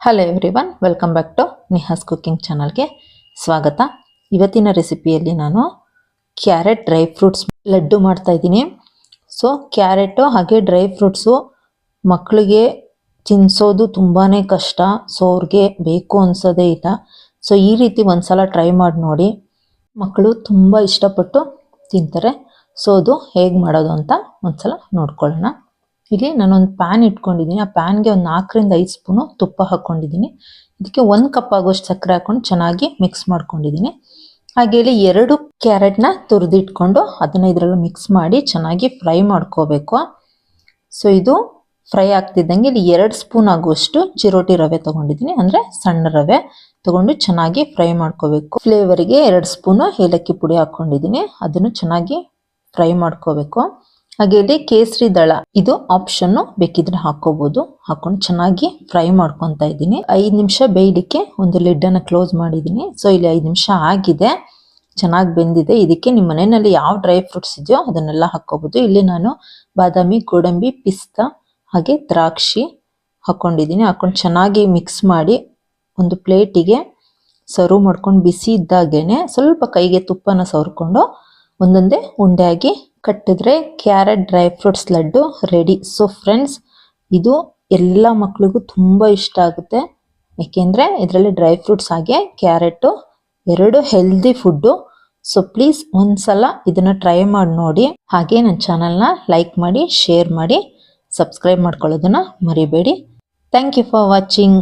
Hello everyone welcome back to Niha's cooking ಚಾನಲ್ಗೆ ಸ್ವಾಗತ. ಇವತ್ತಿನ ರೆಸಿಪಿಯಲ್ಲಿ ನಾನು ಕ್ಯಾರೆಟ್ ಡ್ರೈ ಫ್ರೂಟ್ಸ್ ಲಡ್ಡು ಮಾಡ್ತಾ ಇದ್ದೀನಿ. ಸೊ ಕ್ಯಾರೆಟು ಹಾಗೆ ಡ್ರೈ ಫ್ರೂಟ್ಸು ಮಕ್ಕಳಿಗೆ ತಿನ್ನಿಸೋದು ತುಂಬಾ ಕಷ್ಟ ಸೊ ಅವ್ರಿಗೆ ಬೇಕು ಅನ್ಸೋದೇ ಇಲ್ಲ. ಸೊ ಈ ರೀತಿ ಒಂದ್ಸಲ ಟ್ರೈ ಮಾಡಿ ನೋಡಿ. ಮಕ್ಕಳು ತುಂಬ ಇಷ್ಟಪಟ್ಟು ತಿಂತಾರೆ. ಸೊ ಅದು ಹೇಗೆ ಮಾಡೋದು ಅಂತ ಒಂದ್ಸಲ ನೋಡ್ಕೊಳ್ಳೋಣ. ಇಲ್ಲಿ ನಾನೊಂದು ಪ್ಯಾನ್ ಇಟ್ಕೊಂಡಿದ್ದೀನಿ ಆ ಪ್ಯಾನ್ಗೆ ಒಂದು ನಾಲ್ಕರಿಂದ ಐದು ಸ್ಪೂನು ತುಪ್ಪ ಹಾಕ್ಕೊಂಡಿದ್ದೀನಿ ಇದಕ್ಕೆ ಒಂದು ಕಪ್ ಆಗೋಷ್ಟು ಸಕ್ಕರೆ ಹಾಕೊಂಡು ಚೆನ್ನಾಗಿ ಮಿಕ್ಸ್ ಮಾಡ್ಕೊಂಡಿದ್ದೀನಿ ಹಾಗೆ ಇಲ್ಲಿ ಎರಡು ಕ್ಯಾರೆಟ್ನ ತುರಿದಿಟ್ಕೊಂಡು ಅದನ್ನ ಇದರಲ್ಲಿ ಮಿಕ್ಸ್ ಮಾಡಿ ಚೆನ್ನಾಗಿ ಫ್ರೈ ಮಾಡ್ಕೋಬೇಕು. ಸೊ ಇದು ಫ್ರೈ ಆಗ್ತಿದ್ದಂಗೆ ಇಲ್ಲಿ ಎರಡು ಸ್ಪೂನ್ ಆಗುವಷ್ಟು ಚಿರೋಟಿ ರವೆ ತಗೊಂಡಿದ್ದೀನಿ ಅಂದರೆ ಸಣ್ಣ ರವೆ ತಗೊಂಡು ಚೆನ್ನಾಗಿ ಫ್ರೈ ಮಾಡ್ಕೋಬೇಕು. ಫ್ಲೇವರಿಗೆ ಎರಡು ಸ್ಪೂನು ಏಲಕ್ಕಿ ಪುಡಿ ಹಾಕ್ಕೊಂಡಿದ್ದೀನಿ ಅದನ್ನು ಚೆನ್ನಾಗಿ ಫ್ರೈ ಮಾಡ್ಕೋಬೇಕು. ಹಾಗೆ ಇಲ್ಲಿ ಕೇಸರಿ ದಳ, ಇದು ಆಪ್ಷನ್ ಬೇಕಿದ್ರೆ ಹಾಕೋಬಹುದು ಹಾಕೊಂಡು ಚೆನ್ನಾಗಿ ಫ್ರೈ ಮಾಡ್ಕೊತಾ ಇದ್ದೀನಿ. ಐದು ನಿಮಿಷ ಬೇಯಲಿಕ್ಕೆ ಒಂದು ಲಿಡ್ ಅನ್ನ ಕ್ಲೋಸ್ ಮಾಡಿದೀನಿ ಸೊ ಇಲ್ಲಿ ಐದು ನಿಮಿಷ ಆಗಿದೆ. ಚೆನ್ನಾಗಿ ಬೆಂದಿದೆ. ಇದಕ್ಕೆ ನಿಮ್ಮ ಮನೆಯಲ್ಲಿ ಯಾವ ಡ್ರೈ ಫ್ರೂಟ್ಸ್ ಇದೆಯೋ ಅದನ್ನೆಲ್ಲ ಹಾಕೋಬಹುದು ಇಲ್ಲಿ ನಾನು ಬಾದಾಮಿ, ಗೋಡಂಬಿ, ಪಿಸ್ತಾ, ಹಾಗೆ ದ್ರಾಕ್ಷಿ ಹಾಕೊಂಡಿದ್ದೀನಿ. ಹಾಕೊಂಡು ಚೆನ್ನಾಗಿ ಮಿಕ್ಸ್ ಮಾಡಿ ಒಂದು ಪ್ಲೇಟಿಗೆ ಸರ್ವ್ ಮಾಡ್ಕೊಂಡು ಬಿಸಿ ಇದ್ದಾಗೇನೆ ಸ್ವಲ್ಪ ಕೈಗೆ ತುಪ್ಪನ ಸವರ್ಕೊಂಡು ಒಂದೊಂದೇ ಉಂಡೆಯಾಗಿ ಕಟ್ಟಿದ್ರೆ carrot dry fruits laddu ready so friends ಇದು ಎಲ್ಲ ಮಕ್ಕಳಿಗೂ ತುಂಬ ಇಷ್ಟ ಆಗುತ್ತೆ. ಯಾಕೆಂದ್ರೆ ಇದರಲ್ಲಿ ಡ್ರೈ ಫ್ರೂಟ್ಸ್ ಹಾಗೆ ಕ್ಯಾರೆಟು ಎರಡು ಹೆಲ್ದಿ ಫುಡ್ಡು ಸೊ ಪ್ಲೀಸ್ ಒಂದ್ಸಲ ಇದನ್ನು ಟ್ರೈ ಮಾಡಿ ನೋಡಿ. ಹಾಗೆ ನನ್ನ ಚಾನಲ್ನ ಲೈಕ್ ಮಾಡಿ ಶೇರ್ ಮಾಡಿ ಸಬ್ಸ್ಕ್ರೈಬ್ ಮಾಡ್ಕೊಳ್ಳೋದನ್ನ ಮರಿಬೇಡಿ. Thank you for watching